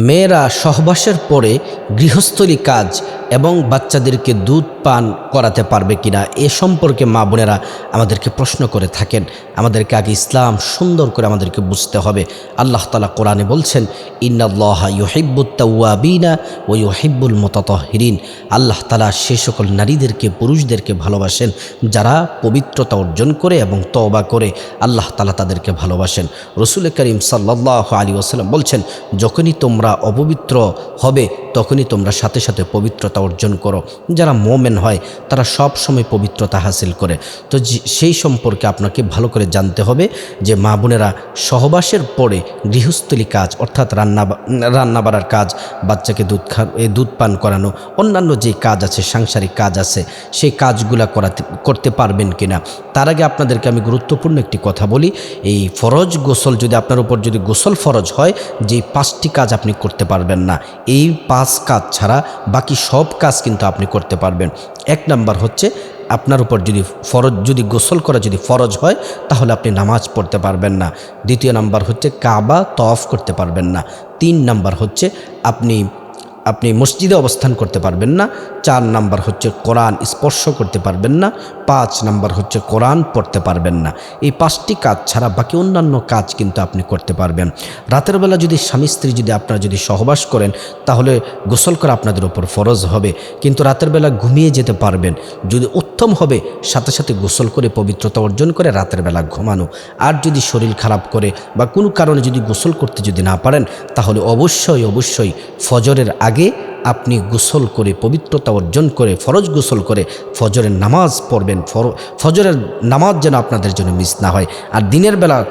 মেয়েরা সহবাসের পরে গৃহস্থলী কাজ এবং বাচ্চাদেরকে দুধ পান করাতে পারবে কিনা এ সম্পর্কে মা বোনেরা আমাদেরকে প্রশ্ন করে থাকেন। আমাদেরকে আগে ইসলাম সুন্দর করে আমাদেরকে বুঝতে হবে। আল্লাহ তালা কোরআনে বলছেন, ইন্নাল্লাহ ইউহিব্বুত্তাউয়াবিনা ও ইউহিব্বুল মতাতহিরিন। আল্লাহ তালা সে সকল নারীদেরকে, পুরুষদেরকে ভালোবাসেন, যারা পবিত্রতা অর্জন করে এবং তওবা করে। আল্লাহ তালা তাদেরকে ভালোবাসেন। রসুল করিম সাল্লাহ আলী ওসালাম বলছেন, যখনই তোমরা অপবিত্র হবে, তখনই তোমরা সাথে সাথে পবিত্রতা অর্জন করো। যারা মোমেন হয়, তারা সব সময় পবিত্রতা হাসিল করে। তো সেই সম্পর্কে আপনাকে ভালো করে জানতে হবে যে মা বোনেরা সহবাসের পরে গৃহস্থলী কাজ, অর্থাৎ রান্না বাড়ার কাজ, বাচ্চাকে দুধ খা দুধ পান করানো, অন্যান্য যে কাজ আছে, সাংসারিক কাজ আছে, সেই কাজগুলা করাতে করতে পারবেন কিনা? তার আগে আপনাদেরকে আমি গুরুত্বপূর্ণ একটি কথা বলি। এই ফরজ গোসল যদি আপনার উপর যদি গোসল ফরজ হয় যে পাঁচটি কাজ আপনি করতে পারবেন না। এই পাঁচ কাজ ছাড়া বাকি সব কাজ কিন্তু আপনি করতে পারবেন। এক নাম্বার হচ্ছে আপনার উপর যদি ফরজ, যদি গোসল করা যদি ফরজ হয়, তাহলে আপনি নামাজ পড়তে পারবেন না। দ্বিতীয় নাম্বার হচ্ছে কাবা তফ করতে পারবেন না। তিন নাম্বার হচ্ছে আপনি আপনি মসজিদে অবস্থান করতে পারবেন না। চার নাম্বার হচ্ছে কোরআন স্পর্শ করতে পারবেন না। পাঁচ নাম্বার হচ্ছে কোরআন পড়তে পারবেন না। এই পাঁচটি কাজ ছাড়া বাকি অন্যান্য কাজ কিন্তু আপনি করতে পারবেন। রাতের বেলা যদি স্বামী স্ত্রী যদি আপনারা যদি সহবাস করেন, তাহলে গোসল করা আপনাদের ওপর ফরজ হবে। কিন্তু রাতের বেলা ঘুমিয়ে যেতে পারবেন। যদি উত্তম হবে, সাথে সাথে গোসল করে পবিত্রতা অর্জন করে রাতের বেলা ঘুমানো। আর যদি শরীর খারাপ করে বা কোনো কারণে যদি গোসল করতে যদি না পারেন, তাহলে অবশ্যই অবশ্যই ফজরের আগে আপনি গোসল করে, পবিত্রতা অর্জন করে, ফরজ গোসল করে ফজরের নামাজ পড়বেন। ফজরের নামাজ যেন আপনাদের জন্য মিস না হয়। আর দিনের বেলা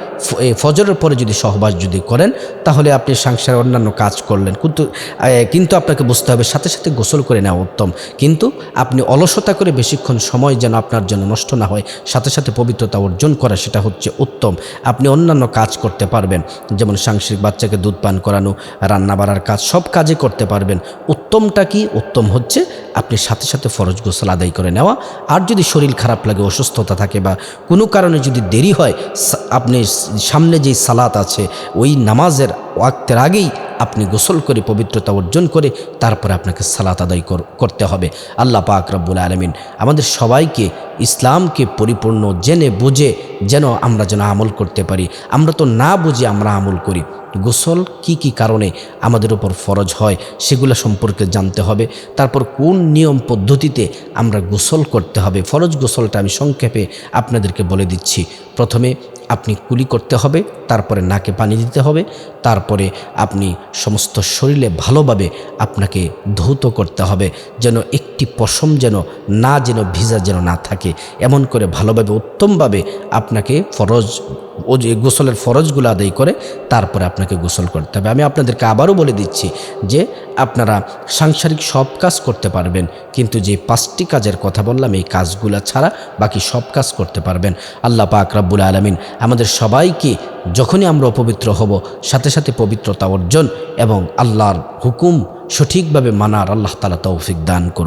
ফজরের পরে যদি সহবাস যদি করেন, তাহলে আপনি সংসারের অন্যান্য কাজ করলেন। কিন্তু কিন্তু আপনাকে বুঝতে হবে, সাথে সাথে গোসল করে নেওয়া উত্তম। কিন্তু আপনি অলসতা করে বেশিক্ষণ সময় যেন আপনার জন্য নষ্ট না হয়, সাথে সাথে পবিত্রতা অর্জন করা সেটা হচ্ছে উত্তম। আপনি অন্যান্য কাজ করতে পারবেন, যেমন সাংসারিক বাচ্চাকে দুধ পান করানো রান্না বাড়ার কাজ, সব কাজে করতে পারবেন। উত্তমটা কি? উত্তম হচ্ছে আপনি সাথে সাথে ফরজ গোসল আদায় করে নেওয়া। আর যদি শরীর খারাপ লাগে, অসুস্থতা থাকে বা কোনো কারণে যদি দেরি হয় আপনি সামনে যেই সালাত আছে, ওই নামাজের ওয়াক্তের আগেই আপনি গোসল করে পবিত্রতা অর্জন করে তারপরে আপনাকে সালাত আদায় কর- করতে হবে। আল্লাহ পাক রব্বুল আলমিন আমাদের সবাইকে ইসলামকে পরিপূর্ণ জেনে বুঝে যেন আমরা যেন আমল করতে পারি। আমরা তো না বুঝে আমরা আমল করি। গোসল কি কি কারণে আমাদের উপর ফরজ হয়, সেগুলো সম্পর্কে জানতে হবে। তারপর কোন নিয়ম পদ্ধতিতে আমরা গোসল করতে হবে। ফরজ গোসলটা আমি সংক্ষেপে আপনাদেরকে বলে দিচ্ছি। প্রথমে আপনি কুলি করতে হবে, তারপরে নাকে পানি দিতে হবে, তারপরে আপনি সমস্ত শরীরে ভালোভাবে আপনাকে ধৌত করতে হবে, যেন একটি পশম যেন না, যেন ভিজা যেন না থাকে। এমন করে ভালোভাবে, উত্তমভাবে আপনাকে ফরজ ও যে গোসলের ফরজগুলো আদায় করে, তারপরে আপনাকে গোসল করতে হবে। আমি আপনাদেরকে আবারও বলে দিচ্ছি যে, আপনারা সাংসারিক সব কাজ করতে পারবেন, কিন্তু যে পাঁচটি কাজের কথা বললাম, এই কাজগুলো ছাড়া বাকি সব কাজ করতে পারবেন। আল্লাহ পাক রাব্বুল আলমিন আমাদের সবাইকে যখনই আমরা অপবিত্র হব, সাথে সাথে পবিত্রতা অর্জন এবং আল্লাহর হুকুম সঠিকভাবে মানার আল্লাহ তালা তৌফিক দান করুক।